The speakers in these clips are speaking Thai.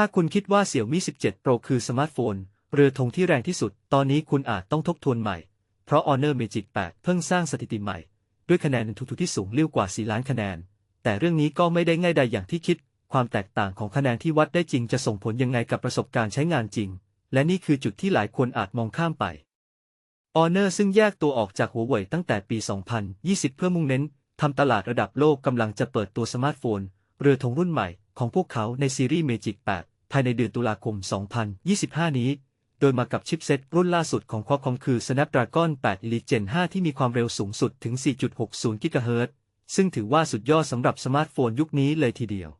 ถ้าคุณคิดว่า Xiaomi 17 Pro คือสมาร์ทโฟน เรือธงที่แรงที่สุด ตอนนี้คุณอาจต้องทบทวนใหม่ เพราะ Honor Magic 8 เพิ่งสร้างสถิติใหม่ ด้วยคะแนนทุกๆที่สูงเลี้ยวกว่า 4 ล้านคะแนน แต่เรื่องนี้ก็ไม่ได้ง่ายใดอย่างที่คิด ความแตกต่างของคะแนนที่วัดได้จริงจะส่งผลยังไงกับประสบการณ์ใช้งานจริง และนี่คือจุดที่หลายคนอาจมองข้ามไป Honor ซึ่งแยกตัวออกจากหัวเว่ยตั้งแต่ปี 2020 เพื่อมุ่งเน้นทำตลาดระดับโลกกำลังจะเปิดตัวสมาร์ทโฟน เรือธงรุ่นใหม่ ของพวกเขาในซีรีส์ Magic 8ภายในเดือนตุลาคม 2025 นี้ โดยมากับชิปเซ็ตรุ่นล่าสุดของ Qualcomm คือ Snapdragon 8 Elite Gen 5 ที่มีความเร็วสูงสุดถึง 4.60 GHz ซึ่งถือว่าสุดยอดสำหรับสมาร์ทโฟนยุคนี้เลยทีเดียว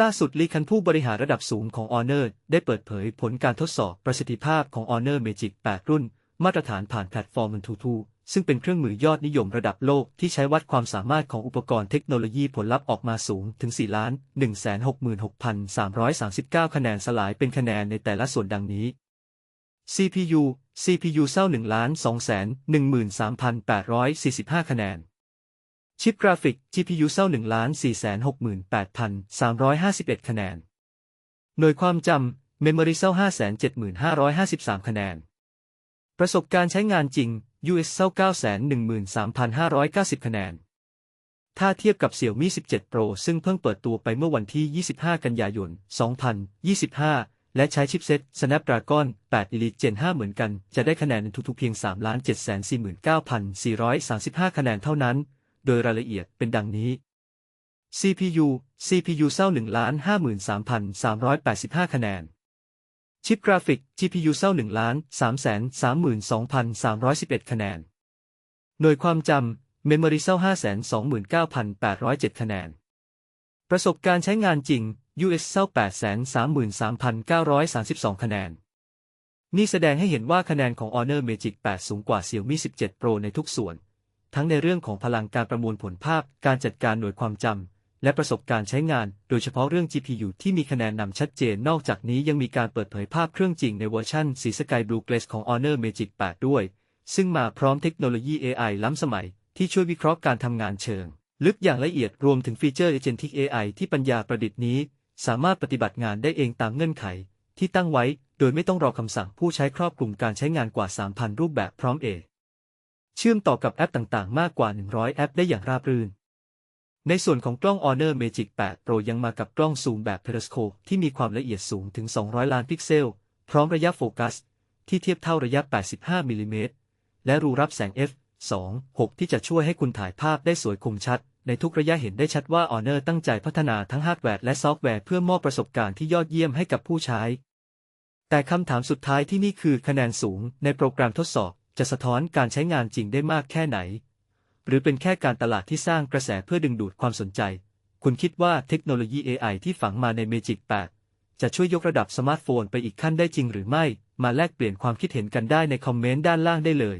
ล่าสุดลีคันผู้บริหารระดับสูงของ Honor ได้เปิดเผยผลการทดสอบประสิทธิภาพของ Honor Magic 8 รุ่น มาตรฐานผ่านแพลตฟอร์ม Antutu ซึ่งเป็นเครื่องมือยอดนิยมระดับโลกที่ใช้วัดความสามารถของอุปกรณ์เทคโนโลยีผลลัพธ์ออกมาสูงถึง 4 ล้าน 166,339 คะแนนสลายเป็นคะแนนในแต่ละส่วนดังนี้ CPU CPU เศร้า1ล้าน213,845 คะแนน ชิปกราฟิก GPU เศร้า1ล้าน468,351 คะแนน หน่วยความจำ Memory เศร้า575,553 คะแนน ประสบการณ์ใช้งานจริง US เจ้า913,590 คะแนน ถ้าเทียบกับ Xiaomi 17 Pro ซึ่งเพิ่งเปิดตัวไปเมื่อวันที่ 25 กันยายน 2025 และใช้ชิปเซ็ต Snapdragon 8 Elite Gen 5 เหมือนกัน จะได้คะแนนทุกๆเพียง 3,749,435 คะแนนเท่านั้น โดยรายละเอียดเป็นดังนี้ CPU CPU เศร้า1,53,385 คะแนน ชิปกราฟิก GPU เศร้า1ล้าน332,311 คะแนน หน่วยความจำ Memory เศร้า529,807 คะแนน ประสบการณ์ใช้งานจริง US เศร้า833,932 คะแนน นี่แสดงให้เห็นว่าคะแนนของ Honor Magic 8 สูงกว่า Xiaomi 17 Pro ในทุกส่วน ทั้งในเรื่องของพลังการประมวลผลภาพ การจัดการหน่วยความจำ และประสบการณ์ใช้งาน โดยเฉพาะเรื่อง GPU ที่มีคะแนนนำชัดเจน นอกจากนี้ยังมีการเปิดเผยภาพเครื่องจริงในเวอร์ชันสีสกายบลูเกรสของ Honor Magic 8 ด้วย ซึ่งมาพร้อมเทคโนโลยี AI ล้ำสมัย ที่ช่วยวิเคราะห์การทำงานเชิง ลึกอย่างละเอียดรวมถึงฟีเจอร์ Agentic AI ที่ปัญญาประดิษฐ์นี้ สามารถปฏิบัติงานได้เองตามเงื่อนไข ที่ตั้งไว้ โดยไม่ต้องรอคำสั่งผู้ใช้ครอบคลุมการใช้งานกว่า 3,000 รูปแบบพร้อมเอเชื่อมต่อกับแอปต่างๆ มากกว่า 100 แอปได้อย่างราบรื่น ในส่วนของกล้อง Honor Magic 8 Pro ยังมากับกล้องซูมแบบ Periscope ที่มีความละเอียดสูงถึง 200 ล้านพิกเซล พร้อมระยะโฟกัส ที่เทียบเท่าระยะ 85 มิลลิเมตร และรูรับแสง f 2 6ที่จะช่วยให้คุณถ่ายภาพได้สวยคมชัด ในทุกระยะเห็นได้ชัดว่า Honor ตั้งใจพัฒนาทั้งฮาร์ดแวร์และซอฟต์แวร์เพื่อมอบประสบการณ์ที่ยอดเยี่ยมให้กับผู้ใช้ แต่คำถามสุดท้ายที่นี่คือคะแนนสูงในโปรแกรมทดสอบ จะสะท้อนการใช้งานจริงได้มากแค่ไหน หรือเป็นแค่การตลาดที่สร้างกระแสเพื่อดึงดูดความสนใจ คุณคิดว่าเทคโนโลยี AI ที่ฝังมาใน Magic 8จะช่วยยกระดับสมาร์ทโฟนไปอีกขั้นได้จริงหรือไม่ มาแลกเปลี่ยนความคิดเห็นกันได้ในคอมเมนต์ด้านล่างได้เลย